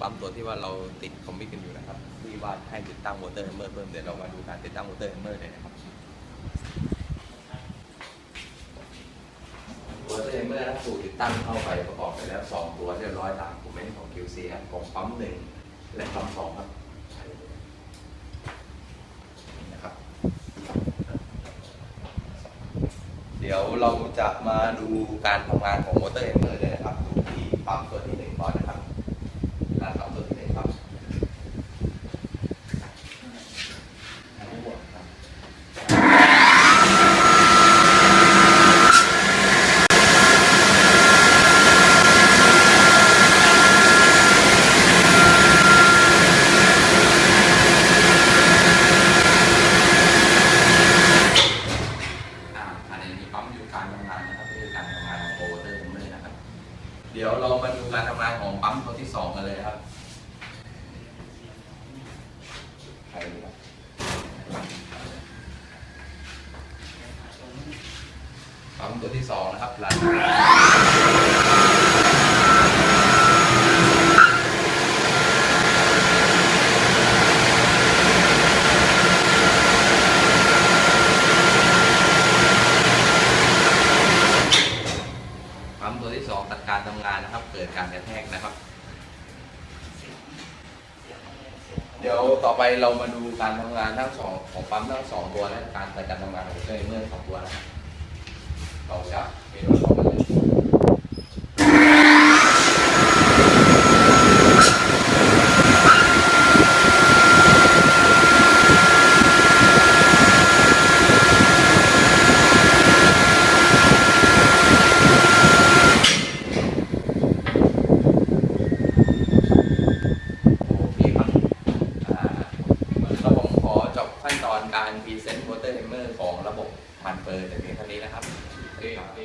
ปั๊มตัวที่ว่าเราติดคอมมิชกันอยู่นะครับ ที่ว่าให้ติดตั้งมอเตอร์แฮมเมอร์เพิ่มเดี๋ยวเรามาดูการติดตั้งมอเตอร์แฮมเมอร์เลยนะครับมเตอร์แฮมเมอร์นะครับถูกติดตั้งเข้าไปประกอบไปแล้วสองตัวเรียบร้อยตามผมไม่ของ QC ครับของปั๊มหนึ่งและปั๊มสองครับนะครับ เดี๋ยวเราจะมาดูการทำงานของมอเตอร์แฮมเมอร์เลยนะครับดูที่ปั๊มตัวที่หนึ่งก่อนนะครับการปั๊มตัวที่หนึ่งครับ อ่าภาย ในนี้ปั๊มอยู่การทำงานนะครับคือการทำงานของโอเวอร์เตอร์ผมเลยนะครับ เดี๋ยวเรามาดูการทำงานของปั๊มตัวที่สองกันเลยครับใครดีครับปั๊มตัวที่สองนะครับหลังมตัวที่ส องตัดการทำงานนะครับ เกิดการกระแทกนะครับ เดี๋ยวต่อไปเรามาดูการทำงานทั้งสองของปั๊มทั้งสองตัวและการตัดการทำงานของเจเมอร์สองตัวนะครับเราจะไปดูพร้อมกันเลยโอเคครับอ่าแล้วผมขอจบ ขั้นตอนการพรีเซนต์วอเตอร์เฮมเมอร์ของระบบมันเปิดแต่เพียงเท่านี้นะครับโอเค